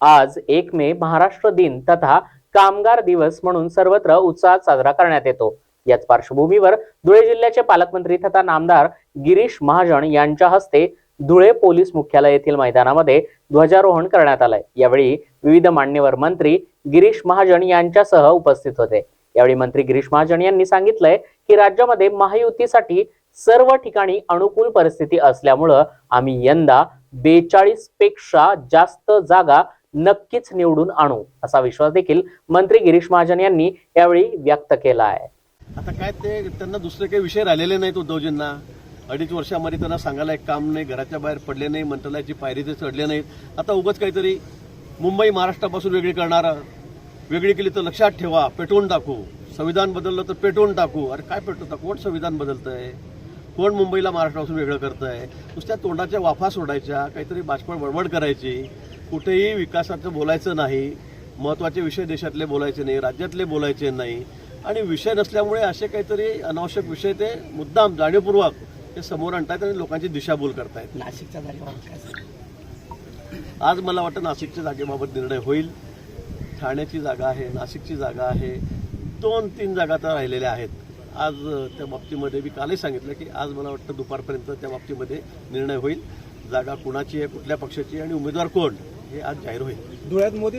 आज एक मे महाराष्ट्र दिन तथा कामगार दिवस म्हणून सर्वत्र उत्साहात साजरा करण्यात येतो. याच पार्श्वभूमीवर धुळे जिल्ह्याचे पालकमंत्री तथा नामदार गिरीश महाजन यांच्या हस्ते धुळे पोलीस मुख्यालय येथील मैदानामध्ये ध्वजारोहण करण्यात आलंय. यावेळी विविध मान्यवर मंत्री गिरीश महाजन यांच्यासह उपस्थित होते. यावेळी मंत्री गिरीश महाजन यांनी सांगितलंय की राज्यामध्ये महायुतीसाठी सर्व ठिकाणी अनुकूल परिस्थिती असल्यामुळं आम्ही यंदा बेचाळीसपेक्षा जास्त जागा नक्कीच निवडून आणू असा विश्वास देखील मंत्री गिरीश महाजन यांनी यावेळी व्यक्त केला आहे. आता काय ते त्यांना दुसरे काही विषय राहिलेले नाहीत उद्धवजींना. अडीच वर्षामध्ये त्यांना सांगायला एक काम नाही घराच्या बाहेर पडले नाही मंत्रालयाची पायरी ते चढले नाहीत. आता उगाच काहीतरी मुंबई महाराष्ट्रापासून वेगळी करणार. वेगळी केली तर लक्षात ठेवा पेटवून टाकू. संविधान बदललं तर पेटवून टाकू. अरे काय पेटवता? कोण संविधान बदलतंय? कोण मुंबईला महाराष्ट्रापासून वेगळं करतंय? नुसत्या तोंडाच्या वाफा सोडायच्या काहीतरी बाष्पळ बडबड करायची. कुठेही विकासाचं बोलायचं नाही. महत्त्वाचे विषय देशातले बोलायचे नाही राज्यातले बोलायचे नाही. आणि विषय नसल्यामुळे असे काहीतरी अनावश्यक विषय ते मुद्दाम जाणीवपूर्वक ते समोर आणतायत आणि लोकांची दिशाभूल करतायत. नाशिकच्या जागेबाबत? आज मला वाटतं नाशिकच्या जागेबाबत निर्णय होईल. ठाण्याची जागा आहे नाशिकची जागा आहे. दोन तीन जागा तर राहिलेल्या आहेत. आज त्या बाबतीमध्ये मी कालही सांगितलं की आज मला वाटतं दुपारपर्यंत त्या बाबतीमध्ये निर्णय होईल. जागा कुणाची आहे कुठल्या पक्षाची आणि उमेदवार कोण हे आज जाहीर होईल. धुळ्यात मोदी